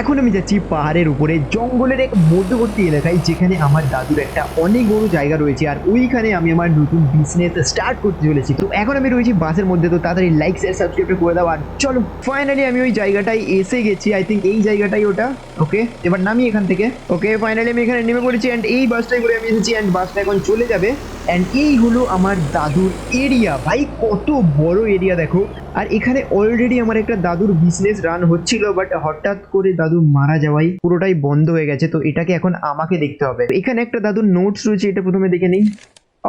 এখন আমি যাচ্ছি পাহাড়ের উপরে, জঙ্গলের এক মধ্যবর্তী এলাকায়, যেখানে আমার দাদুর একটা অনেক বড় জায়গা রয়েছে, আর ওইখানে আমি আমার নতুন বিজনেস স্টার্ট করতে চলেছি। তো এখন আমি রয়েছি বাসের মধ্যে, তো তাড়াতাড়ি লাইক শেয়ার সাবস্ক্রাইব করে দাও, আর চলো ফাইনালি আমি ওই জায়গাটায় এসে গেছি আই থিঙ্ক এই জায়গাটাই ওটা ওকে এবার নামি এখান থেকে ওকে ফাইনালি আমি এখানে নেমে পড়েছি অ্যান্ড এই বাসটাই করে আমি এসেছি অ্যান্ড বাসটা এখন চলে যাবে। অ্যান্ড এই হলো আমার দাদুর এরিয়া ভাই কত বড় এরিয়া দেখো। আর এখানে অলরেডি আমার একটা দাদুর বিজনেস রান হচ্ছিল বাট হঠাৎ করে দাদু মারা যাওয়াই পুরোটাই বন্ধ হয়ে গেছে, তো এটাকে এখন আমাকে দেখতে হবে। এখানে একটা দাদুর নোটস রয়েছে, এটা প্রথমে দেখে নিই।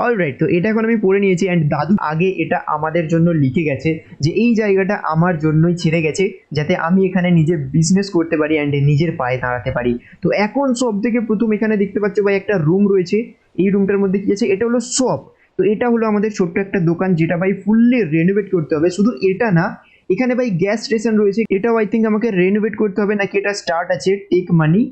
অলরাইট তো এটা এখন আমি পড়ে নিয়েছি অ্যান্ড দাদু আগে এটা আমাদের জন্য লিখে গেছে যে, এই জায়গাটা আমার জন্যই ছেড়ে গেছে, যাতে আমি এখানে নিজের বিজনেস করতে পারি অ্যান্ড নিজের পায়ে দাঁড়াতে পারি। তো এখন সব থেকে প্রথম এখানে দেখতে পাচ্ছ ভাই, একটা রুম রয়েছে। এই রুমটার মধ্যে কি আছে? এটা হলো শপ তো এটা হলো আমাদের ছোট্ট একটা দোকান যেটা ভাই ফুললি রেনোভেট করতে হবে। শুধু এটা না, এখানে ভাই গ্যাস স্টেশন রয়েছে, এটাও আই থিঙ্ক আমাকে রেনোভেট করতে হবে, নাকি এটা স্টার্ট আছে টেক মানি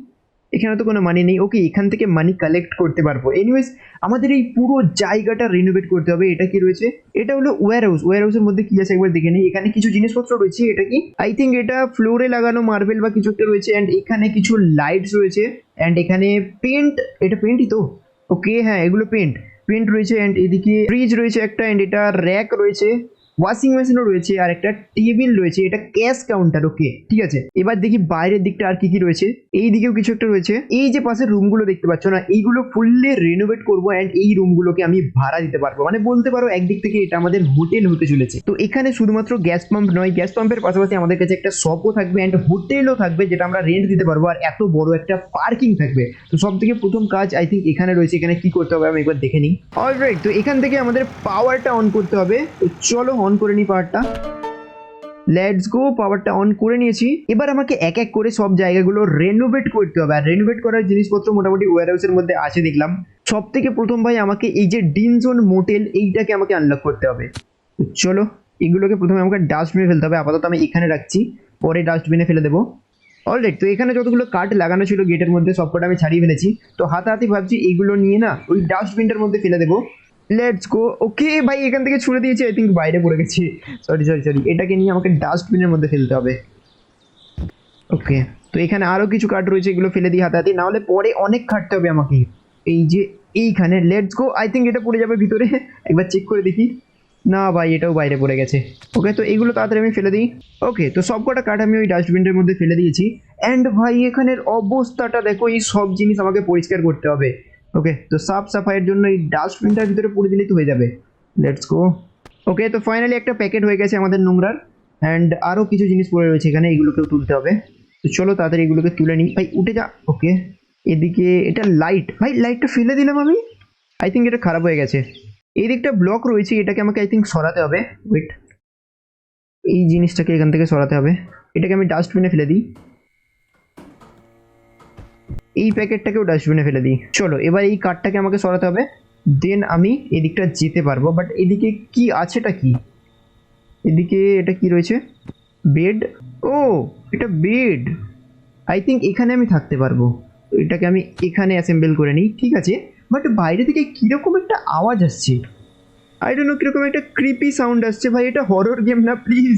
এখানে তো কোনো মানি নেই। ওকে এখান থেকে মানি কালেক্ট করতে পারব। এনিওয়েজ আমাদের এই পুরো জায়গাটা রিনোভেট করতে হবে, এটা কি রয়েছে? এটা হলো ওয়্যার হাউস ওয়্যার হাউসের মধ্যে কি আছে একবার দেখে নিই। এখানে কিছু জিনিসপত্র রয়েছে, এটা কি? আই থিঙ্ক এটা ফ্লোরে লাগানো মার্বেল বা কিছু একটা রয়েছে অ্যান্ড এখানে কিছু লাইটস রয়েছে অ্যান্ড এখানে পেন্ট এটা পেন্টই তো? ওকে হ্যাঁ এগুলো পেন্ট পেন্ট রয়েছে অ্যান্ড এদিকে ফ্রিজ রয়েছে একটা অ্যান্ড এটা র্যাক রয়েছে। ওয়াশিং মেশিনও রয়েছে আর একটা টেবিল রয়েছে, এটা ক্যাশ কাউন্টার ওকে ঠিক আছে? এবার দেখি বাইরের দিকটা আর কি কি রয়েছে। এই দিকেও কিছু একটা রয়েছে। এই যে পাশের রুমগুলো দেখতে পাচ্ছ না, এইগুলো ফুললি রেনোভেট করব অ্যান্ড এই রুমগুলোকে আমি ভাড়া দিতে পারব। মানে বলতে পারো একদিক থেকে এটা আমাদের হোটেল হতে চলেছে। তো এখানে শুধুমাত্র গ্যাস পাম্প নয় গ্যাস পাম্পের পাশাপাশি আমাদের কাছে একটা শপও থাকবে অ্যান্ড হোটেলও থাকবে, যেটা আমরা রেন্ট দিতে পারব আর এত বড় একটা পার্কিং থাকবে। তো সব থেকে প্রথম কাজ আই থিঙ্ক এখানে রয়েছে, এখানে কি করতে হবে আমি একবার দেখে নিই। অলরাইট তো এখান থেকে আমাদের পাওয়ারটা অন করতে হবে। তো চলো অন করে নিই পাওয়ারটা লেটস গো পাওয়ারটা অন করে নিয়েছি। এবার আমাকে এক এক করে সব জায়গাগুলো রেনোভেট করতে হবে। আর রেনোভেট করার জিনিসপত্র মোটামুটি ওয়ার হাউসের মধ্যে আছে দেখলাম। সব থেকে প্রথম ভাই আমাকে এই যে ডিনজোন মোটেল এইটাকে আমাকে আনলক করতে হবে। চলো, এগুলোকে প্রথমে আমাকে ডাস্টবিনে ফেলতে হবে। আপাতত আমি এখানে রাখছি। পরে ডাস্টবিনে ফেলে দেবো। অলরাইট তো এখানে যতগুলো কাঠ লাগানো ছিল গেটের মধ্যে সবকটা আমি ছাড়িয়ে ফেলেছি। তো হাতাহাতি ভাবছি এইগুলো নিয়ে না ওই ডাস্টবিনটার মধ্যে ফেলে দেবো। লেটস গো ওকে ভাই, এখান থেকে ছুড়ে দিয়েছি আই থিঙ্ক বাইরে পড়ে গেছি। সরি সরি সরি এটাকে নিয়ে আমাকে ডাস্টবিনের মধ্যে ফেলতে হবে। ওকে তো এখানে আরও কিছু কাঠ রয়েছে, এগুলো ফেলে দিই হাতাহাতি নাহলে পরে অনেক খাটতে হবে আমাকে। এই যে এইখানে লেটস গো আই থিঙ্ক এটা পড়ে যাবে ভিতরে। একবার চেক করে দেখি। না ভাই, এটাও বাইরে পড়ে গেছে। ওকে তো এগুলো তাড়াতাড়ি আমি ফেলে দিই। ওকে তো সব কটা কাঠ আমি ওই ডাস্টবিনের মধ্যে ফেলে দিয়েছি। অ্যান্ড ভাই, এখানের অবস্থাটা দেখো, এই সব জিনিস আমাকে পরিষ্কার করতে হবে। ওকে তো সাফ সাফাইয়ের জন্য এই ডাস্টবিনটার ভিতরে পড়ে দিলেই তো হয়ে যাবে। লেটস গো ওকে তো ফাইনালি একটা প্যাকেট হয়ে গেছে আমাদের নোংরার। অ্যান্ড আরও কিছু জিনিস পড়ে রয়েছে এখানে, এগুলোকেও তুলতে হবে। তো চলো তাড়াতাড়ি এগুলোকে তুলে নিই। ভাই, উঠে যা। ওকে এদিকে এটা লাইট ভাই লাইটটা ফেলে দিলাম আমি। আই থিঙ্ক এটা খারাপ হয়ে গেছে। এই দিকটা ব্লক রয়েছে, এটাকে আমাকে আই থিঙ্ক সরাতে হবে। ওয়েট এই জিনিসটাকে এখান থেকে সরাতে হবে। এটাকে আমি ডাস্টবিনে ফেলে দিই। এই প্যাকেটটাকেও ডাস্টবিনে ফেলে দিই। চলো, এবার এই কার্ডটাকে আমাকে সরাতে হবে। দেন আমি এদিকটা যেতে পারব বাট এদিকে কি আছেটা কি? এদিকে এটা কি রয়েছে? বেড ও, এটা বেড আই থিঙ্ক এখানে আমি থাকতে পারব। এটাকে আমি এখানে অ্যাসেম্বল করে নিই, ঠিক আছে? বাট বাইরে থেকে কীরকম একটা আওয়াজ আসছে? আই ডোন্ট নো কীরকম একটা ক্রিপি সাউন্ড আসছে। ভাই, এটা হরর গেম না প্লিজ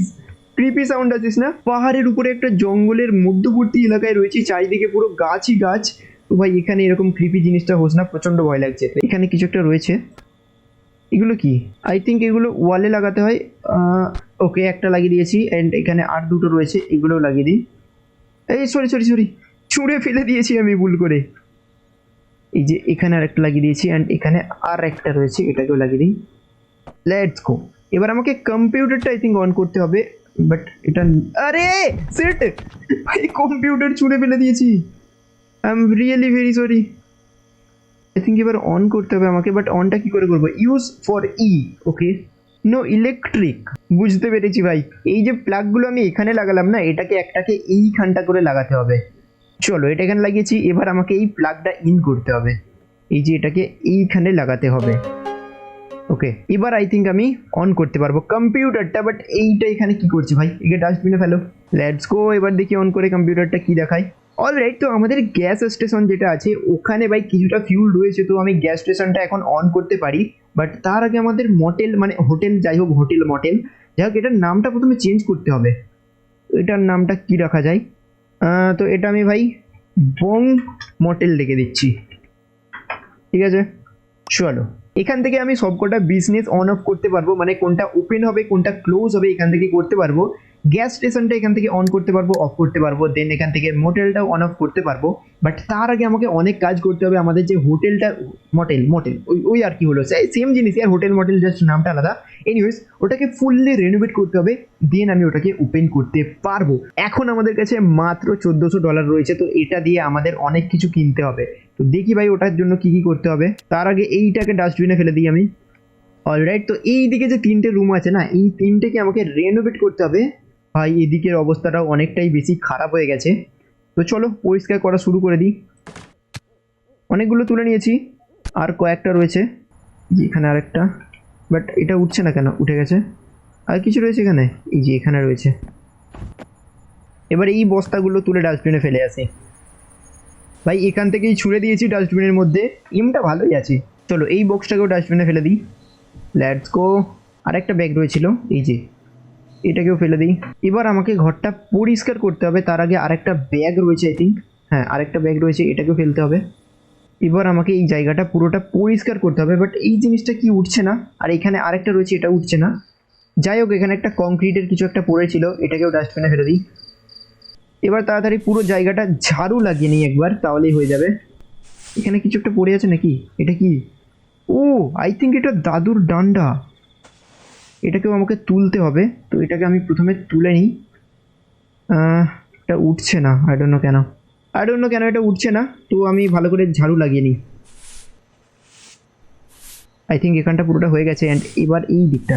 ক্রিপি সাউন্ড আসিস না? পাহাড়ের উপরে একটা জঙ্গলের মধ্যবর্তী এলাকায় রয়েছে, চারিদিকে পুরো গাছই গাছ। তো ভাই, এখানে এরকম ক্রিপি জিনিসটা হোস না, প্রচণ্ড ভয় লাগছে। এখানে কিছু একটা রয়েছে। এগুলো কি? আই থিঙ্ক এগুলো ওয়ালে লাগাতে হয়। ওকে একটা লাগিয়ে দিয়েছি অ্যান্ড এখানে আর দুটো রয়েছে, এগুলোও লাগিয়ে দিই। এই সরি সরি সরি ছুঁড়ে ফেলে দিয়েছি আমি ভুল করে। এই যে, এখানে আর একটা লাগিয়ে দিয়েছি অ্যান্ড এখানে আর একটা রয়েছে, এটাকেও লাগিয়ে দিই। লেটস গো এবার আমাকে কম্পিউটারটা আই থিঙ্ক অন করতে হবে। বাট এটা আরে সেট! ভাই কম্পিউটার ছুঁড়ে ফেলে দিয়েছি। I am really very sorry I think এবার অন করতে হবে আমাকে বাট অনটা কি করে করব? Use for E okay no electric বুঝতে পেরেছি ভাই। এই যে প্লাগগুলো আমি এখানে লাগালাম না এটাকে একটাকে এইখানটা করে লাগাতে হবে। চলো এটা এখানে লাগিয়েছি এবার আমাকে এই প্লাগটা ইন করতে হবে। এই যে এটাকে এইখানে লাগাতে হবে। ওকে এবার আই থিঙ্ক আমি অন করতে পারব কম্পিউটারটা বাট এইটা এখানে কি করছে ভাই? একে ডাস্টবিনে ফেলো। লেটস গো এবার দেখি অন করে কম্পিউটারটা কি দেখায়। অলরাইট তো আমাদের গ্যাস স্টেশন যেটা আছে, ওখানে ভাই কিছুটা ফিউল রয়েছে, তো আমি গ্যাস স্টেশনটা এখন অন করতে পারি। বাট তার আগে আমাদের মটেল মানে হোটেল যাই হোক হোটেল মটেল যাই হোক, এটার নামটা প্রথমে চেঞ্জ করতে হবে। এটার নামটা কি রাখা যায়? তো এটা আমি ভাই বং মটেল লিখে দিচ্ছি। ঠিক আছে? চলো এখান থেকে আমি সবকটা বিজনেস অন অফ করতে পারব। মানে কোনটা ওপেন হবে, কোনটা ক্লোজ হবে, এখান থেকে করতে পারব। গ্যাস স্টেশনটা এখান থেকে অন করতে পারব অফ করতে পারব দেন এখান থেকে মোটেলটাও অন অফ করতে পারব। বাট তার আগে আমাকে অনেক কাজ করতে হবে, আমাদের যে হোটেলটা মোটেল মোটেল ওই ওই আর কি হলো সেম জিনিস আর হোটেল মোটেল জাস্ট নামটা আলাদা। এনিওয়েজ ওটাকে ফুললি রেনোভেট করতে হবে দেন আমি ওটাকে ওপেন করতে পারব। এখন আমাদের কাছে মাত্র চোদ্দোশো ডলার রয়েছে, তো এটা দিয়ে আমাদের অনেক কিছু কিনতে হবে। তো দেখি ভাই, ওটার জন্য কি কি করতে হবে। তার আগে এইটাকে ডাস্টবিনে ফেলে দিই আমি। অলরাইট তো এই দিকে যে তিনটে রুম আছে না, এই তিনটেকে আমাকে রেনোভেট করতে হবে। ভাই, এদিকের অবস্থাটা অনেকটাই বেশি খারাপ হয়ে গেছে। তো চলো, পরিষ্কার করা শুরু করে দিই। অনেকগুলো তুলে নিয়েছি, আর কয়েকটা রয়েছে। এখানে আরেকটা বাট এটা উঠছে না কেন? উঠে গেছে। আর কিছু রয়েছে এখানে? এই যে এখানে রয়েছে। এবার এই বস্তাগুলো তুলে ডাস্টবিনে ফেলে আসি। ভাই, এখান থেকেই ছুঁড়ে দিয়েছি ডাস্টবিনের মধ্যে। এমটা ভালোই আছে। চলো, এই বক্সটাকেও ডাস্টবিনে ফেলে দিই। লেটস গো আরেকটা ব্যাগ রয়েছিল, এই যে। এটাকেও ফেলে দিই। এবার আমাকে ঘরটা পরিষ্কার করতে হবে, তার আগে আরেকটা ব্যাগ রয়েছে আই থিঙ্ক হ্যাঁ আরেকটা ব্যাগ রয়েছে, এটাকেও ফেলতে হবে। এবার আমাকে এই জায়গাটা পুরোটা পরিষ্কার করতে হবে বাট এই জিনিসটা কি উঠছে না? আর এখানে আরেকটা রয়েছে এটা উঠছে না। যাই হোক, এখানে একটা কংক্রিটের কিছু একটা পড়েছিল এটাকেও ডাস্টবিনে ফেলে দিই। এবার তাড়াতাড়ি পুরো জায়গাটা ঝাড়ু লাগিয়ে নিই একবার, তাহলেই হয়ে যাবে। এখানে কিছু একটা পড়ে আছে নাকি? এটা কি? ও আই থিঙ্ক এটা দাদুর ডান্ডা। এটাকেও আমাকে তুলতে হবে। তো এটাকে আমি প্রথমে তুলে নিই। এটা উঠছে না। আই ডোন্ট নো কেন। আই ডোন্ট নো কেন এটা উঠছে না। তো আমি ভালো করে ঝাড়ু লাগিয়ে নিই। আই থিঙ্ক এখানটা পুরোটা হয়ে গেছে অ্যান্ড এবার এই দিকটা।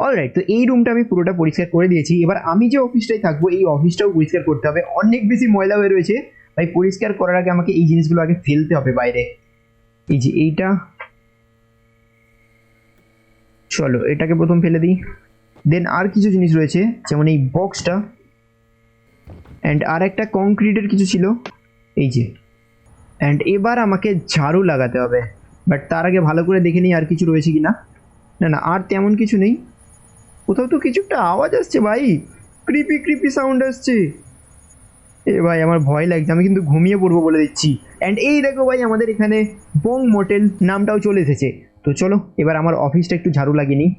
অলরাইট তো এই রুমটা আমি পুরোটা পরিষ্কার করে দিয়েছি। এবার আমি যে অফিসটায় থাকব, এই অফিসটাও পরিষ্কার করতে হবে। অনেক বেশি ময়লা হয়ে রয়েছে। ভাই, পরিষ্কার করার আগে আমাকে এই জিনিসগুলো আগে ফেলতে হবে বাইরে। এই যে এইটা চলো, এটাকে প্রথম ফেলে দিই। দেন আর কিছু জিনিস রয়েছে, যেমন এই বক্সটা অ্যান্ড আর একটা কংক্রিটের কিছু ছিল, এই যে। অ্যান্ড এবার আমাকে ঝাড়ু লাগাতে হবে। বাট তার আগে ভালো করে দেখে নিই আর কিছু রয়েছে কি না না না আর তেমন কিছু নেই। কোথাও তো কিছু একটা আওয়াজ আসছে ভাই। ক্রিপি ক্রিপি সাউন্ড আসছে। এ ভাই, আমার ভয় লাগছে, আমি কিন্তু ঘুমিয়ে পড়ব বলে দিচ্ছি। অ্যান্ড এই দেখো ভাই, আমাদের এখানে বং মোটেল নামটাও চলে এসেছে। তো চলো, এবার আমার অফিসটা একটু ঝাড়ু লাগিয়ে নিই।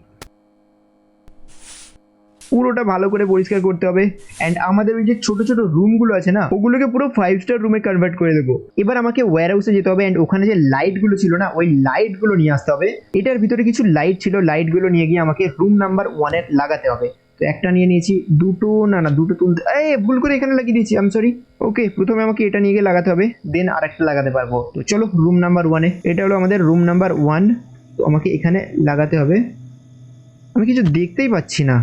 পুরোটা ভালো করে পরিষ্কার করতে হবে। অ্যান্ড আমাদের ওই যে ছোট ছোট রুমগুলো আছে না, ওগুলোকে পুরো ফাইভ স্টার রুমে কনভার্ট করে দেবো। এবার আমাকে ওয়্যার হাউসে যেতে হবে অ্যান্ড ওখানে যে লাইটগুলো ছিল না, ওই লাইটগুলো নিয়ে আসতে হবে। এটার ভিতরে কিছু লাইট ছিল লাইটগুলো নিয়ে গিয়ে আমাকে রুম নাম্বার ওয়ানের লাগাতে হবে। তো একটা নিয়ে নিয়েছি, দুটো, না না, দুটো তুলতে, এই, ভুল করে এখানে লাগিয়ে দিয়েছি আমি সরি ওকে প্রথমে আমাকে এটা নিয়ে গিয়ে লাগাতে হবে দেন আরেকটা লাগাতে পারব। তো চলো রুম নাম্বার ওয়ানে এটা হলো আমাদের রুম নাম্বার ওয়ান তো আমাকে এখানে লাগাতে হবে। আমি কিছু দেখতেই পাচ্ছি না।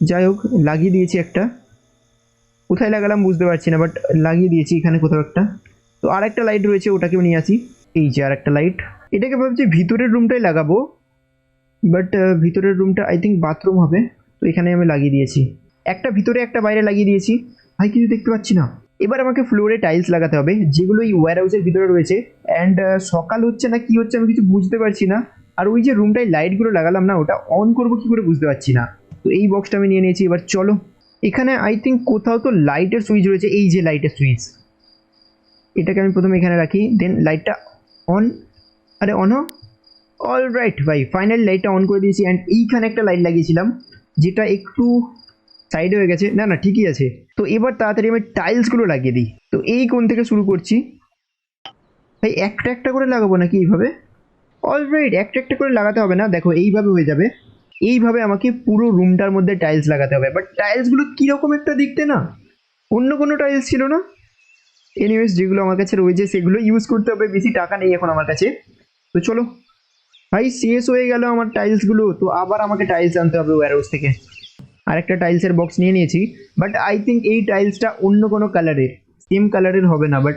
যাই হোক, লাগিয়ে দিয়েছি একটা। কোথায় লাগালাম বুঝতে পারছি না বাট লাগিয়ে দিয়েছি এখানে কোথাও একটা। তো আর একটা লাইট রয়েছে, ওটাকেও নিয়ে আসি। এই যে আর একটা লাইট এটাকে ভাবছি ভিতরের রুমটাই লাগাবো বাট ভিতরের রুমটা আই থিঙ্ক বাথরুম হবে। তো এখানে আমি লাগিয়ে দিয়েছি। একটা ভিতরে, একটা বাইরে লাগিয়ে দিয়েছি। ভাই, কিছু দেখতে পাচ্ছি না। এবার আমাকে ফ্লোরে টাইলস লাগাতে হবে, যেগুলো এই ওয়্যার হাউসের ভিতরে রয়েছে। অ্যান্ড সকাল হচ্ছে না, কি হচ্ছে আমি কিছু বুঝতে পারছি না। আর ওই যে রুমটায় লাইটগুলো লাগালাম না, ওটা অন করব কি করে বুঝতে পারছি না। তো এই বক্সটা আমি নিয়ে নিয়েছি, এবার চলো। এখানে আই থিঙ্ক কোথাও তো লাইটের সুইচ রয়েছে, এই যে লাইটের সুইচ এটাকে আমি প্রথমে এখানে রাখি দেন লাইটটা অন আরে অন অল রাইট ভাই ফাইনাল লাইটটা অন করে দিয়েছি অ্যান্ড এইখানে একটা লাইট লাগিয়েছিলাম, যেটা একটু সাইডে হয়ে গেছে। না না, ঠিকই আছে। তো এবার তাড়াতাড়ি আমি টাইলসগুলো লাগিয়ে দিই। তো এই কোণ থেকে শুরু করছি। ভাই, একটা একটা করে লাগাবো নাকি এইভাবে? অলরাইট একটা একটা করে লাগাতে হবে না। দেখো, এইভাবে হয়ে যাবে। এইভাবে আমাকে পুরো রুমটার মধ্যে টাইলস লাগাতে হবে। বাট টাইলসগুলো কীরকম একটা দেখতে না? অন্য কোনো টাইলস ছিল না? এনিওয়েজ যেগুলো আমার কাছে রয়েছে, সেগুলো ইউজ করতে হবে। বেশি টাকা নেই এখন আমার কাছে। তো চলো। ভাই, শেষ হয়ে গেল আমার টাইলসগুলো তো আবার আমাকে টাইলস আনতে হবে ওয়ারহাউস থেকে। আরেকটা টাইলসের বক্স নিয়ে নিয়েছি। বাট আই থিঙ্ক এই টাইলসটা অন্য কোনো কালারের সেম কালারের হবে না। বাট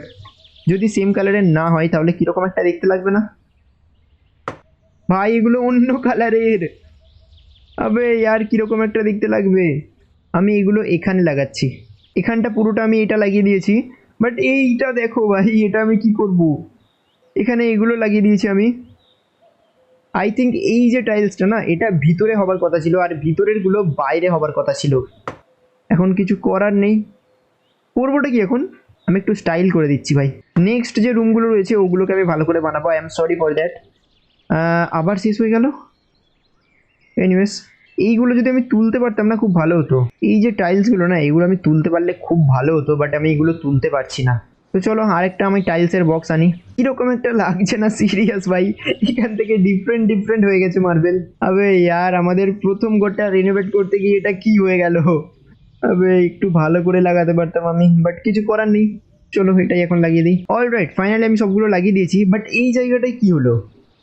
যদি সেম কালারের না হয়, তাহলে কীরকম একটা দেখতে লাগবে না? ভাই, এগুলো অন্য কালারের আবে ইয়ার কীরকম একটা দেখতে লাগবে? আমি এগুলো এখানে লাগাচ্ছি। এখানটা পুরোটা আমি এটা লাগিয়ে দিয়েছি। বাট এইটা দেখো ভাই, এটা আমি কি করব? এখানে এগুলো লাগিয়ে দিয়েছি আমি। আই থিঙ্ক এই যে টাইলসটা না, এটা ভিতরে হবার কথা ছিল আর ভিতরেরগুলো বাইরে হবার কথা ছিল। এখন কিছু করার নেই। করবোটা কি এখন? আমি একটু স্টাইল করে দিচ্ছি ভাই। নেক্সট যে রুমগুলো রয়েছে, ওগুলোকে আমি ভালো করে বানাবো। I am sorry for that আবার শেষ হয়ে গেল? এনিওয়েজ এইগুলো যদি আমি তুলতে পারতাম না, খুব ভালো হতো। এই যে টাইলসগুলো না, এগুলো আমি তুলতে পারলে খুব ভালো হতো বাট আমি এগুলো তুলতে পারছি না। তো চলো, আরেকটা আমি টাইলসের বক্স আনি। কীরকম একটা লাগছে না সিরিয়াস ভাই? এখান থেকে ডিফারেন্ট ডিফারেন্ট হয়ে গেছে মার্বেল আবে ইয়ার, আমাদের প্রথম ঘরটা রিনোভেট করতে গিয়ে এটা কি হয়ে গেল? আবে, একটু ভালো করে লাগাতে পারতাম আমি বাট কিছু করার নেই। চলো, এটাই এখন লাগিয়ে দিই। অল রাইট ফাইনালি আমি সবগুলো লাগিয়ে দিয়েছি বাট এই জায়গাটায় কি হলো?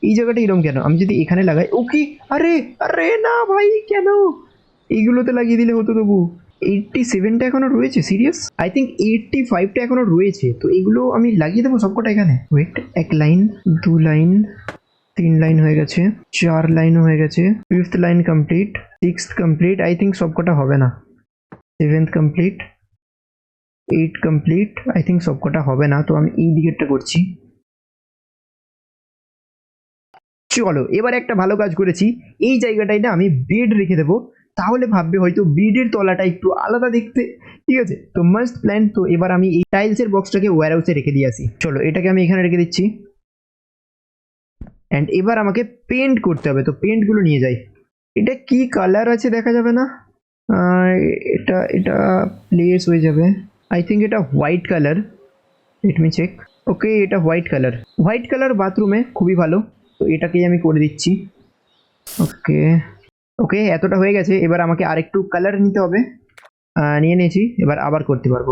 এই জায়গাটা এরকম কেন? আমি যদি এখানে লাগাই ওকে আরে আরে না ভাই, কেন? এইগুলোতে লাগিয়ে দিলে হতো তবু। এইটটি সেভেনটা এখনও রয়েছে সিরিয়াস আই থিঙ্ক এইটটি ফাইভটা এখনও রয়েছে। তো এগুলো আমি লাগিয়ে দেবো সবকটা এখানে। ওয়েট এক লাইন, দু লাইন, তিন লাইন হয়ে গেছে, চার লাইনও হয়ে গেছে। Fifth line complete sixth complete I think সবকটা হবে না। Seventh complete eight complete I think সবকটা হবে না। তো আমি এই দিকেরটা করছি। চলো এবার একটা ভালো কাজ করেছি, এই জায়গাটায় না আমি বেড রেখে দেবো। তাহলে ভাববে হয়তো বেডের তলাটা একটু আলাদা দেখতে। ঠিক আছে? তো মাস্ট প্ল্যান তো এবার আমি এই টাইলসের বক্সটাকে ওয়ার হাউসে রেখে দিয়ে আসি। চলো, এটাকে আমি এখানে রেখে দিচ্ছি। অ্যান্ড এবার আমাকে পেন্ট করতে হবে, তো পেন্টগুলো নিয়ে যাই। এটা কি কালার আছে দেখা যাবে না? এটা এটা প্লেস হয়ে যাবে। আই থিঙ্ক এটা white colour let me check okay এটা হোয়াইট কালার হোয়াইট কালার বাথরুমে খুবই ভালো। এটাকেই আমি করে দিচ্ছি। ওকে। ওকে, এতটা হয়ে গেছে। এবার আমাকে আরেকটু কালার নিতে হবে। নিয়ে নিয়েছি। এবার আবার করতে পারব।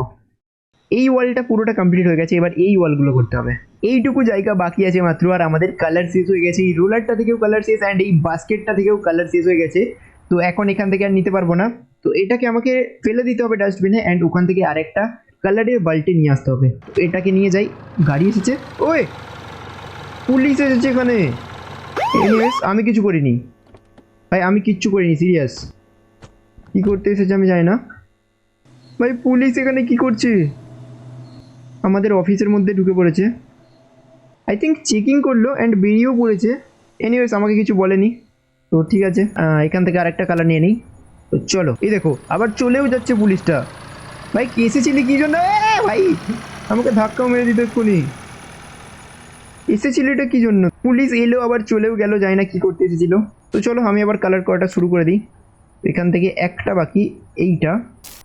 এই ওয়ালটা পুরোটা কমপ্লিট হয়ে গেছে। এবার এই ওয়ালগুলো করতে হবে। এইটুকু জায়গা বাকি আছে মাত্র। আর আমাদের কালার শেষ হয়ে গেছে। এই রোলারটা থেকেও কালার শেষ অ্যান্ড এই বাস্কেটটা থেকেও কালার শেষ হয়ে গেছে। তো এখন এখান থেকে আর নিতে পারব না। তো এটাকে আমাকে ফেলে দিতে হবে ডাস্টবিনে অ্যান্ড ওখান থেকে আরেকটা কালারের বাল্টি নিয়ে আসতে হবে। তো এটাকে নিয়ে যাই। গাড়ি এসেছে। ওই! পুলিশ এসেছে এখানে। আমি কিছু করিনি। ভাই, আমি কিচ্ছু করিনি সিরিয়াস কি করতে এসেছে আমি জানি না। ভাই, পুলিশ এখানে কি করছে? আমাদের অফিসের মধ্যে ঢুকে পড়েছে। আই থিঙ্ক চেকিং করল অ্যান্ড বেরিয়েও পড়েছে এনিওয়েজ আমাকে কিছু বলেনি। তো ঠিক আছে এখান থেকে আরেকটা কালার নিয়ে নিই। তো চলো, এই দেখো, আবার চলেও যাচ্ছে পুলিশটা। ভাই কে এসেছিলি কি জন্য? ভাই, আমাকে ধাক্কাও মেরে দিত এক্ষুনি। এসেছিল এটা কি জন্য? পুলিশ এলো, আবার চলেও গেল যায় না কি করতে এসেছিল। তো চলো, আমি আবার কালার করাটা শুরু করে দিই। এখান থেকে একটা বাকি, এইটা।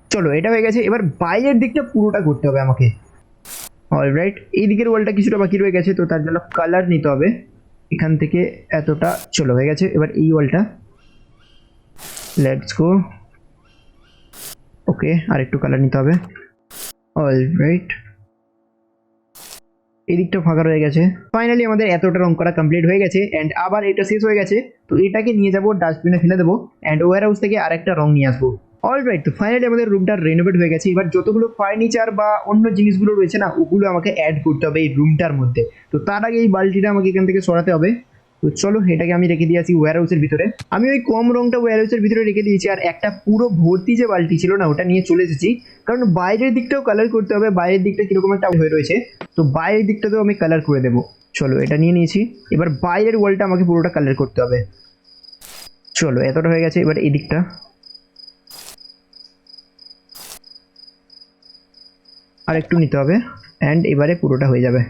চলো, এটা হয়ে গেছে। এবার বাইরের দিকটা পুরোটা করতে হবে আমাকে। অল রাইট এই দিকের ওয়ালটা কিছুটা বাকি রয়ে গেছে, তো তার জন্য কালার নিতে হবে। এখান থেকে এতটা, চলো, হয়ে গেছে। এবার এই ওয়ালটা লেটস গো ওকে আর একটু কালার নিতে হবে। অলরাইট এদিকটা ফাঁকা রয়ে গেছে। ফাইনালি আমাদের এতটা রং করা কমপ্লিট হয়ে গেছে অ্যান্ড আবার এটা শেষ হয়ে গেছে। তো এটাকে নিয়ে যাব ডাস্টবিনে ফেলে দেবো অ্যান্ড ওয়ার হাউস থেকে আরেকটা রং নিয়ে আসব। অল রাইট তো ফাইনালি আমাদের রুমটা রেনোভেট হয়ে গেছে। এবার যতগুলো ফার্নিচার বা অন্য জিনিসগুলো রয়েছে না, ওগুলো আমাকে অ্যাড করতে হবে এই রুমটার মধ্যে। তো তার আগে এই বালতিটা আমাকে এখান থেকে সরাতে হবে। তো চলো, এটাকে আমি রেখে দিয়ে আসি ওয়ার হাউসের ভিতরে। আমি ওই কম রংটা ওয়ার হাউসের ভিতরে রেখে দিয়েছি, আর একটা পুরো ভর্তি যে বালতি ছিল না, ওটা নিয়ে চলে এসেছি। কারণ বাইরের দিকটাও কালার করতে হবে, বাইরের দিকটা কীরকম একটা হয়ে রয়েছে, তো বাইরের দিকটাতেও আমি কালার করে দেবো। চলো, এটা নিয়ে নিয়েছি। এবার বাইরের ওয়ালটা আমাকে পুরোটা কালার করতে হবে। চলো, এতটা হয়ে গেছে, এবার এই দিকটা আর একটু নিতে হবে অ্যান্ড এবারে পুরোটা হয়ে যাবে।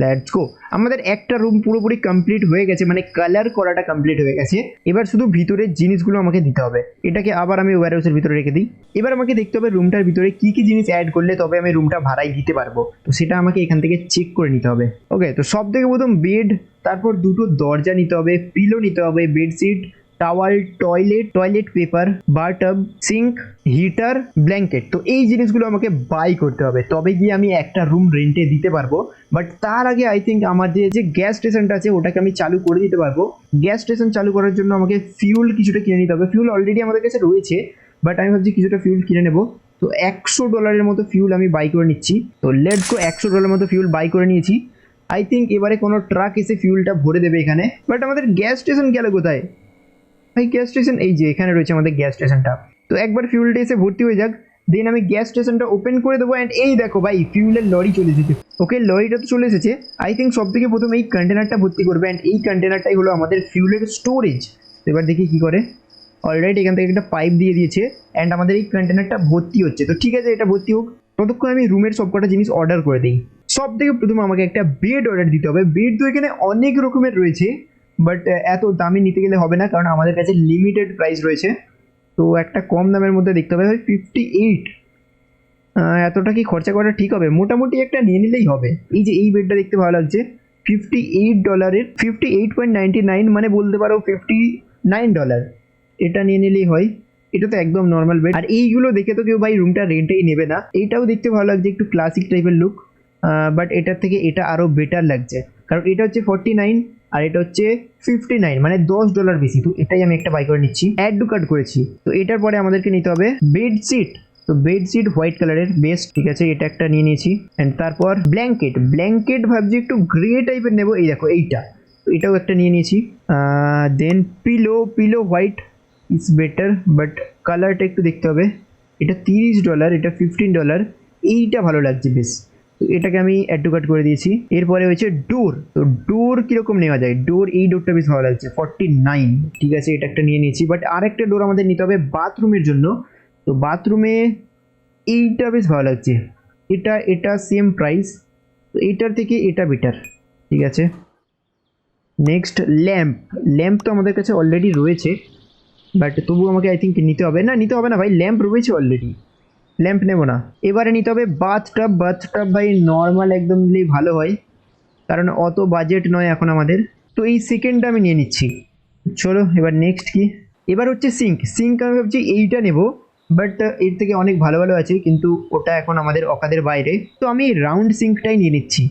লেটস গো আমাদের একটা রুম পুরোপুরি কমপ্লিট হয়ে গেছে মানে কালার করাটা কমপ্লিট হয়ে গেছে। এবার শুধু ভিতরের জিনিসগুলো আমাকে দিতে হবে। এটাকে আবার আমি ওয়ার হাউসের ভিতরে রেখে দিই। এবার আমাকে দেখতে হবে রুমটার ভিতরে কি কি জিনিস অ্যাড করলে তবে আমি রুমটা ভাড়ায় দিতে পারব। তো সেটা আমাকে এখান থেকে চেক করে নিতে হবে। ওকে তো সব থেকে প্রথম বেড তারপর দুটো দরজা নিতে হবে পিলো নিতে হবে bedsheet towel toilet toilet paper bathtub sink heater blanket তো এই জিনিসগুলো আমাকে বাই করতে হবে। তবে গিয়ে আমি একটা রুম রেন্টে দিতে পারব। বাট তার আগে আই থিঙ্ক আমাদের যে গ্যাস স্টেশনটা আছে, ওটাকে আমি চালু করে দিতে পারব। গ্যাস স্টেশন চালু করার জন্য আমাকে ফিউল কিছুটা কিনে নিতে হবে। ফিউল অলরেডি আমাদের কাছে রয়েছে বাট আমি ভাবছি কিছুটা ফিউল কিনে নেব। তো একশো ডলারের মতো ফিউল আমি বাই করে নিচ্ছি। তো লেটস গো একশো ডলারের মতো ফিউল বাই করে নিয়েছি। আই থিঙ্ক এবারে কোনো ট্রাক এসে ফিউলটা ভরে দেবে এখানে। বাট আমাদের গ্যাস স্টেশন গেল কোথায়? ভাই গ্যাস স্টেশন এই যে এখানে রয়েছে আমাদের গ্যাস স্টেশনটা তো একবার ফিউলটা এসে ভর্তি হয়ে যাক দেন আমি গ্যাস স্টেশনটা ওপেন করে দেবো অ্যান্ড এই দেখো ভাই ফিউলের লরি চলে এসেছে। ওকে লরিটা তো চলে এসেছে। আই থিঙ্ক সব থেকে প্রথম এই কন্টেনারটা ভর্তি করবে অ্যান্ড এই কন্টেনারটাই হলো আমাদের ফিউলের স্টোরেজ এবার দেখি কি করে। অলরাইট এখান থেকে একটা পাইপ দিয়ে দিয়েছে অ্যান্ড আমাদের এই কন্টেনারটা ভর্তি হচ্ছে। তো ঠিক আছে, এটা ভর্তি হোক। ততক্ষণ আমি রুমের সব কটা জিনিস অর্ডার করে দিই। সব থেকে প্রথমে আমাকে একটা বেড অর্ডার দিতে হবে। বেড তো এখানে অনেক রকমের রয়েছে। বাট এত দামি নিতে গেলে হবে না, কারণ আমাদের কাছে লিমিটেড প্রাইস রয়েছে। তো একটা কম দামের মধ্যে দেখতে হবে ফিফটি এইট এতটা কি খরচা করা ঠিক হবে? মোটামুটি একটা নিয়ে নিলেই হবে। এই যে এই বেডটা দেখতে ভালো লাগছে ফিফটি এইট ডলারের fifty eight point ninety nine মানে বলতে পারো ফিফটি নাইন ডলার এটা নিয়ে নিলেই হয়। এটা তো একদম নর্মাল বেড আর এইগুলো দেখে তো কেউ ভাই রুমটা রেন্টেই নেবে না। এইটাও দেখতে ভালো লাগছে, একটু ক্লাসিক টাইপের লুক বাট এটার থেকে এটা আরও বেটার লাগছে। কারণ এটা হচ্ছে ফর্টি নাইন আর এটা হচ্ছে ফিফটি নাইন মানে দশ ডলার বেশি। তো এটাই আমি একটা বাই করে নিচ্ছি। অ্যাড টু কার্ড করেছি। তো এটার পরে আমাদেরকে নিতে হবে বেডশিট তো বেডশিট হোয়াইট কালারের বেস্ট ঠিক আছে, এটা একটা নিয়ে নিয়েছি। অ্যান্ড তারপর ব্ল্যাঙ্কেট ব্ল্যাঙ্কেট ভাবছি একটু গ্রে টাইপের নেব। এই দেখো, এইটা। তো এটাও একটা নিয়ে নিয়েছি। Then pillow pillow white is better but কালারটা একটু দেখতে হবে। এটা তিরিশ ডলার এটা ফিফটিন ডলার এইটা ভালো লাগছে, বেশ। তো এটাকে আমি অ্যাড টু কাট করে দিয়েছি। এরপরে হচ্ছে ডোর তো ডোর কীরকম নেওয়া যায়? ডোর এই ডোরটা বেশ ভালো লাগছে। ফর্টি নাইন ঠিক আছে, এটা একটা নিয়ে নিয়েছি। বাট আরেকটা ডোর আমাদের নিতে হবে বাথরুমের জন্য। তো বাথরুমে এইটা বেশ ভালো লাগছে। এটা এটা সেম প্রাইস তো এইটার থেকে এটা বেটার ঠিক আছে? নেক্সট ল্যাম্প ল্যাম্প তো আমাদের কাছে অলরেডি রয়েছে। বাট তবু আমাকে আই থিঙ্ক নিতে হবে। না, নিতে হবে না ভাই। ল্যাম্প রয়েছে অলরেডি ল্যাম্প নেব না। এবারে নিতে হবে বাথটাব বাথটাব ভাই নর্মাল একদম নিলেই ভালো হয়। কারণ অত বাজেট নয় এখন আমাদের। তো এই সেকেন্ডটা আমি নিয়ে নিচ্ছি। চলো, এবার নেক্সট কি? এবার হচ্ছে সিঙ্ক সিঙ্ক আমি ভাবছি এইটা নেব। বাট এর থেকে অনেক ভালো ভালো আছে, কিন্তু ওটা এখন আমাদের অকাদের বাইরে। তো আমি রাউন্ড সিঙ্কটাই নিয়ে নিচ্ছি।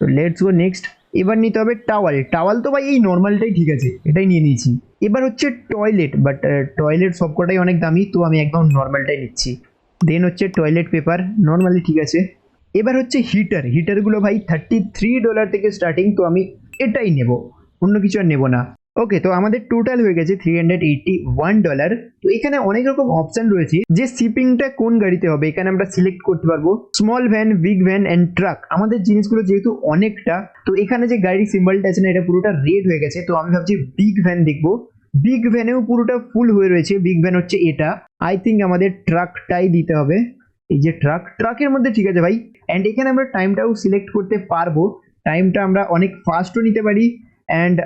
তো লেটস গো নেক্সট এবার নিতে হবে টাওয়াল টাওয়াল তো ভাই এই নর্মালটাই ঠিক আছে, এটাই নিয়ে নিয়েছি। এবার হচ্ছে টয়লেট বাট টয়লেট সবকটাই অনেক দামি, তো আমি একদম নর্মালটাই নিচ্ছি। দেন হচ্ছে টয়লেট পেপার নর্মালি ঠিক আছে। এবার হচ্ছে হিটার হিটারগুলো ভাই থার্টি থ্রি ডলার থেকে স্টার্টিং তো আমি এটাই নেব, অন্য কিছু আর নেব না। ওকে তো আমাদের টোটাল হয়ে গেছে three hundred eighty one dollar তো এখানে অনেক রকম অপশন রয়েছে, যে শিপিংটা কোন গাড়িতে হবে, এখানে আমরা সিলেক্ট করতে পারব। Small van big van and truck আমাদের জিনিসগুলো যেহেতু অনেকটা, তো এখানে যে গাড়ির সিম্বলটা আছে না, এটা পুরোটা রেড হয়ে গেছে, তো আমি ভাবছি বিগ ভ্যান দেখব। বিগ ভ্যানেও পুরোটা ফুল হয়ে রয়েছে। বিগ ভ্যান হচ্ছে এটা। আই থিঙ্ক আমাদের ট্রাকটাই দিতে হবে। এই যে ট্রাক ট্রাকের মধ্যে ঠিক আছে ভাই। অ্যান্ড এখানে আমরা টাইমটাও সিলেক্ট করতে পারব। টাইমটা আমরা অনেক ফাস্টও নিতে পারি অ্যান্ড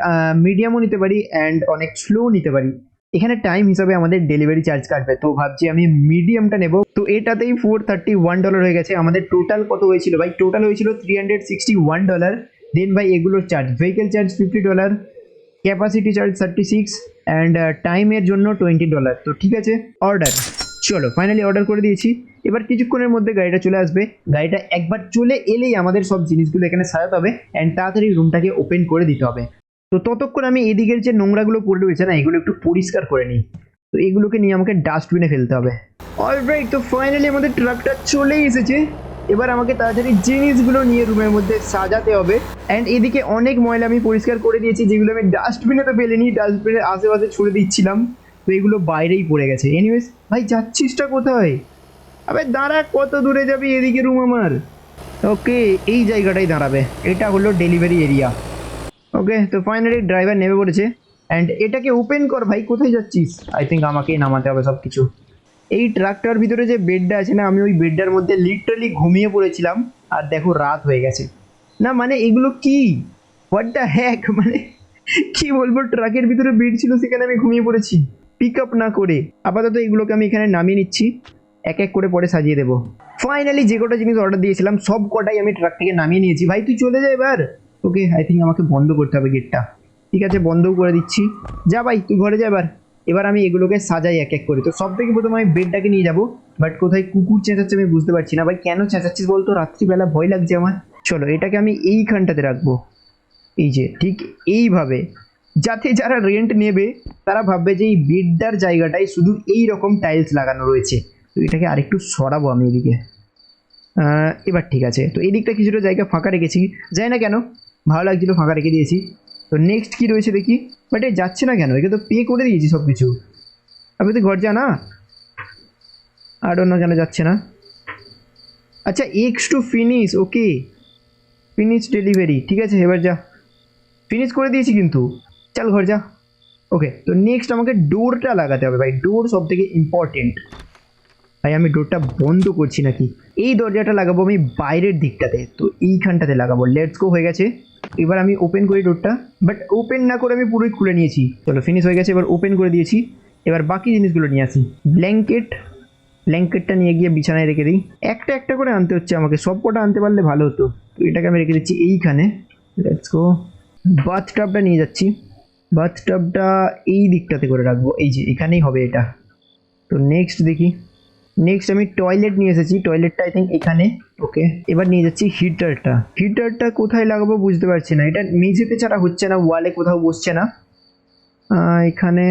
মিডিয়ামও নিতে পারি অ্যান্ড অনেক স্লো নিতে পারি। এখানে টাইম হিসাবে আমাদের ডেলিভারি চার্জ কাটবে। তো ভাবছি আমি মিডিয়ামটা নেব। তো এটাতেই ফোর থার্টি ওয়ান ডলার হয়ে গেছে। আমাদের টোটাল কত হয়েছিল ভাই? টোটাল হয়েছিল three hundred sixty one dollar then ভাই এগুলোর charge vehicle charge fifty dollar capacity charge thirty six and টাইমের জন্য টোয়েন্টি ডলার তো ঠিক আছে অর্ডার চলো ফাইনালি অর্ডার করে দিয়েছি। এবার কিছুক্ষণের মধ্যে গাড়িটা চলে আসবে। গাড়িটা একবার চলে এলেই আমাদের সব জিনিসগুলো এখানে সাজাতে হবে অ্যান্ড তাড়াতাড়ি রুমটাকে ওপেন করে দিতে হবে। তো ততক্ষণ আমি এদিকের যে নোংরাগুলো পড়ে রয়েছে না, এগুলো একটু পরিষ্কার করে নিই। তো এগুলোকে নিয়ে আমাকে ডাস্টবিনে ফেলতে হবে। অলরাইট তো ফাইনালি আমাদের ট্রাকটা চলেই এসেছে। এবার আমাকে তাড়াতাড়ি জিনিসগুলো নিয়ে রুমের মধ্যে সাজাতে হবে। অ্যান্ড এদিকে অনেক ময়লা আমি পরিষ্কার করে দিয়েছি, যেগুলো আমি ডাস্টবিনে তো ফেলিনি ডাস্টবিনের আশেপাশে ছুড়ে দিচ্ছিলাম। তো এগুলো বাইরেই পড়ে গেছে। এনিওয়েজ ভাই যাচ্ছিসটা কোথায়? আবে দাঁড়া, কত দূরে যাবি এদিকে রুম আমার? ওকে এই জায়গাটাই দাঁড়াবে। এটা হলো ডেলিভারি এরিয়া ওকে তো ফাইনালি ড্রাইভার নেমে পড়েছে। অ্যান্ড এটাকে ওপেন কর ভাই, কোথায় যাচ্ছিস? আই থিঙ্ক আমাকেই নামাতে হবে সব কিছু এই ট্রাকটার ভিতরে যে বেডটা আছে না, আমি ওই বেডটার মধ্যে লিটারালি ঘুমিয়ে পড়েছিলাম আর দেখো রাত হয়ে গেছে। না মানে এগুলো কি? হোয়াট দ্য হ্যাক মানে কি বলব, ট্রাকের ভিতরে বেড ছিল সেখানে আমি ঘুমিয়ে পড়েছি। পিক আপ না করে। আপাতত এগুলোকে আমি এখানে নামিয়ে নিচ্ছি। এক এক করে পরে সাজিয়ে দেবো। ফাইনালি যে কটা জিনিস অর্ডার দিয়েছিলাম, সব কটাই আমি ট্রাক থেকে নামিয়ে নিয়েছি। ভাই, তুই চলে যা এবার। ওকে আই থিঙ্ক আমাকে বন্ধ করতে হবে গেটটা ঠিক আছে, বন্ধও করে দিচ্ছি। যা ভাই, তুই ঘরে যা এবার। এবার আমি এগুলোকে সাজাই এক এক করে। তো সব থেকে প্রথমে আমি বেডটাকে নিয়ে যাব বাট কোথায় কুকুর চেঁচাচ্ছে আমি বুঝতে পারছি না। ভাই, কেন চেঁচাচ্ছিস বলতো? রাত্রিবেলা ভয় লাগছে আমার। চলো, এটাকে আমি এইখানটাতে রাখব। এই যে, ঠিক এইভাবে। যাতে যারা রেন্ট নেবে, তারা ভাববে যে এই বেডটার জায়গাটায় শুধু এই রকম টাইলস লাগানো রয়েছে। তো এটাকে আরেকটু সরাবো আমি এদিকে। এবার ঠিক আছে। তো এই দিকটা কিছুটা জায়গা ফাঁকা রেখেছি। যাই না কেন, ভালো লাগছিল, ফাঁকা রেখে দিয়েছি। তো নেক্সট কি রয়েছে দেখি? বাট এ যাচ্ছে না কেন? একে তো পে করে দিয়েছি সব কিছু আপনি তো ঘর যা না আর অন্য কেন যাচ্ছে না? আচ্ছা X to finish okay finish delivery ঠিক আছে, এবার যা। ফিনিশ করে দিয়েছি কিন্তু। চল ঘর যা। ওকে তো নেক্সট আমাকে ডোরটা লাগাতে হবে ভাই। ডোর সব থেকে ইম্পর্টেন্ট ভাই, আমি ডোরটা বন্ধ করছি নাকি? এই দরজাটা লাগাবো আমি বাইরের দিকটাতে। তো এইখানটাতে লাগাবো। লেটস গো হয়ে গেছে। এবার আমি ওপেন করি ডোরটা বাট ওপেন না করে আমি পুরোই খুলে নিয়েছি। চলো ফিনিশ হয়ে গেছে, এবার ওপেন করে দিয়েছি। এবার বাকি জিনিসগুলো নিয়ে আসি। ব্ল্যাঙ্কেট ব্ল্যাঙ্কেটটা নিয়ে গিয়ে বিছানায় রেখে দিই। একটা একটা করে আনতে হচ্ছে আমাকে, সব কটা আনতে পারলে ভালো হতো। তো এটাকে আমি রেখে দিচ্ছি এইখানে। লেটস গো বাথ টাবটা নিয়ে যাচ্ছি। বাথ টাবটা এই দিকটাতে করে রাখব। এই যে এখানেই হবে এটা। তো নেক্সট দেখি। নেক্সট আমি টয়লেট নিয়ে এসেছি। টয়লেটটা আই থিঙ্ক এখানে। ওকে এবার নিয়ে যাচ্ছি হিটারটা হিটারটা কোথায় লাগাবো বুঝতে পারছি না। এটা মেঝেতে ছাড়া হচ্ছে না ওয়ালে কোথাও বসছে না। এখানে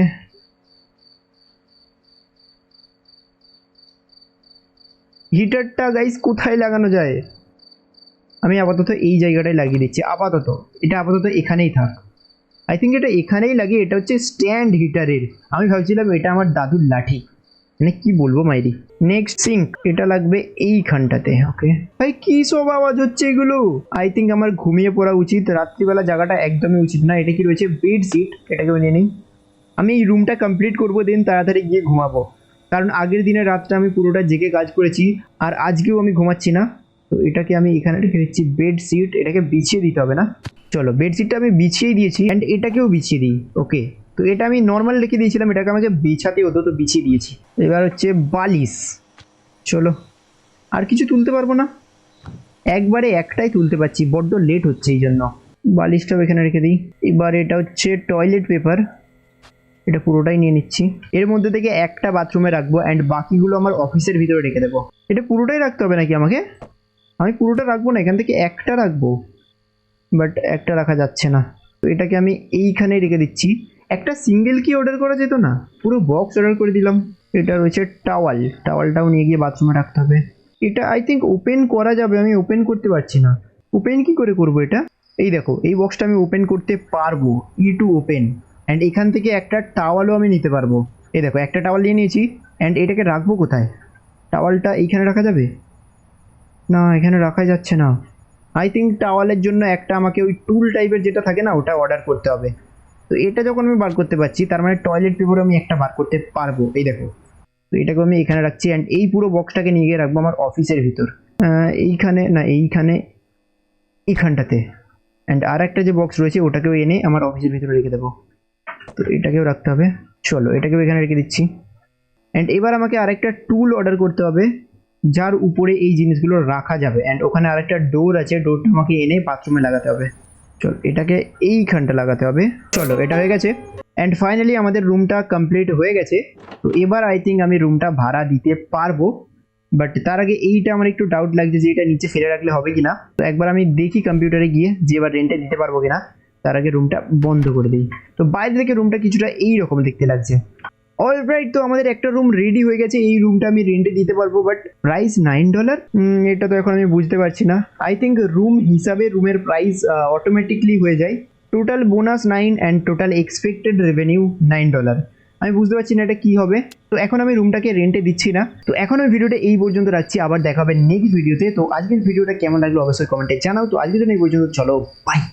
হিটারটা গাইস কোথায় লাগানো যায়? আমি আপাতত এই জায়গাটায় লাগিয়ে দিচ্ছি। আপাতত। এটা আপাতত এখানেই থাক। আই থিঙ্ক এটা এখানেই লাগে এটা হচ্ছে স্ট্যান্ড হিটারের আমি ভাবছিলাম এটা আমার দাদুর লাঠি। মানে কি বলব, মাইরি? নেক্সট সিঙ্ক এটা লাগবে এইখানটাতে ওকে ভাই, কি সব আওয়াজ হচ্ছে এগুলো? আই থিঙ্ক আমার ঘুমিয়ে পড়া উচিত। রাত্রিবেলা জায়গাটা একদমই উচিত না। এটা কি রয়েছে? বেড সিট এটাকে নিয়ে নিই। আমি এই রুমটা কমপ্লিট করব দিন তাড়াতাড়ি গিয়ে ঘুমাবো। কারণ আগের দিনের রাতটা আমি পুরোটা জেগে কাজ করেছি, আর আজকেও আমি ঘুমাচ্ছি না। তো এটাকে আমি এখানে রেখে দিচ্ছি। বেড সিট এটাকে বিছিয়ে দিতে হবে না। চলো বেডশিটটা আমি বিছিয়েই দিয়েছি অ্যান্ড এটাকেও বিছিয়ে দিই ওকে তো এটা আমি নর্মাল রেখে দিয়েছিলাম, এটাকে আমাকে বিছাতে হতো, তো বিছিয়ে দিয়েছি। এবার হচ্ছে বালিশ। চলো, আর কিছু তুলতে পারব না? একবারে একটাই তুলতে পারছি, বড্ড লেট হচ্ছে এই জন্য। বালিশটাও এখানে রেখে দিই। এবার এটা হচ্ছে টয়লেট পেপার এটা পুরোটাই নিয়ে নিচ্ছি। এর মধ্যে থেকে একটা বাথরুমে রাখব অ্যান্ড বাকিগুলো আমার অফিসের ভিতরে রেখে দেবো। এটা পুরোটাই রাখতে হবে নাকি আমাকে? আমি পুরোটা রাখব না, এখান থেকে একটা রাখব। বাট একটা রাখা যাচ্ছে না। তো এটাকে আমি এইখানেই রেখে দিচ্ছি। একটা সিঙ্গেল কি অর্ডার করা যেত না? পুরো বক্স অর্ডার করে দিলাম। এটা রয়েছে টাওয়াল টাওয়ালটাও নিয়ে গিয়ে বাথরুমে রাখতে হবে। এটা আই থিঙ্ক ওপেন করা যাবে। আমি ওপেন করতে পারছি না। ওপেন কি করে করব এটা? এই দেখো, এই বক্সটা আমি ওপেন করতে পারব। ই টু ওপেন অ্যান্ড এখান থেকে একটা টাওয়ালও আমি নিতে পারব। এই দেখো, একটা টাওয়াল নিয়ে নিয়েছি। অ্যান্ড এটাকে রাখব কোথায়? টাওয়ালটা এইখানে রাখা যাবে? না, এখানে রাখা যাচ্ছে না। আই থিঙ্ক টাওয়ালের জন্য একটা আমাকে ওই টুল টাইপের যেটা থাকে না, ওটা অর্ডার করতে হবে। তো এটা যখন আমি বার করতে পারছি, তার মানে টয়লেট পেপার আমি একটা বার করতে পারব। এই দেখো, তো এটাকে আমি এখানে রাখছি অ্যান্ড এই পুরো বক্সটাকে নিয়ে গিয়ে রাখব আমার অফিসের ভিতর। এইখানে, না, এইখানে, এইখানটাতে। অ্যান্ড আর একটা যে বক্স রয়েছে, ওটাকেও এনে আমার অফিসের ভিতরে রেখে দেবো। তো এটাকেও রাখতে হবে। চলো, এটাকেও এখানে রেখে দিচ্ছি। অ্যান্ড এবার আমাকে আরেকটা টুল অর্ডার করতে হবে, যার উপরে এই জিনিসগুলো রাখা যাবে। অ্যান্ড ওখানে আরেকটা ডোর আছে ডোরটা আমাকে এনে বাথরুমে লাগাতে হবে। চলো, এটাকে এইখানটা লাগাতে হবে। চলো, এটা হয়ে গেছে। অ্যান্ড ফাইনালি আমাদের রুমটা কমপ্লিট হয়ে গেছে। তো এবার আই থিঙ্ক আমি রুমটা ভাড়া দিতে পারব। বাট তার আগে এইটা আমার একটু ডাউট লাগছে যে এটা নিচে ফেলে রাখলে হবে কিনা। তো একবার আমি দেখি কম্পিউটারে গিয়ে যে এবার রেন্টে দিতে পারব কিনা। তার আগে রুমটা বন্ধ করে দিই। তো বাইরে থেকে রুমটা কিছুটা এই রকম দেখতে লাগছে। অলরাইট তো আমাদের একটা রুম রেডি হয়ে গেছে। এই রুমটা আমি রেন্টে দিতে পারব বাট প্রাইস নাইন ডলার এটা তো এখন আমি বুঝতে পারছি না। আই থিঙ্ক রুম হিসাবে রুমের প্রাইস অটোমেটিকলি হয়ে যায়। Total bonus nine and total expected revenue nine dollar আমি বুঝতে পারছি না এটা কী হবে। তো এখন আমি রুমটাকে রেন্টে দিচ্ছি না। তো এখন আমি ভিডিওটা এই পর্যন্ত রাখছি। আবার দেখা হবে নেক্সট ভিডিওতে তো। আজকের ভিডিওটা কেমন লাগল অবশ্যই কমেন্টে জানাও। তো আজকের জন্য এই পর্যন্ত। চলো বাই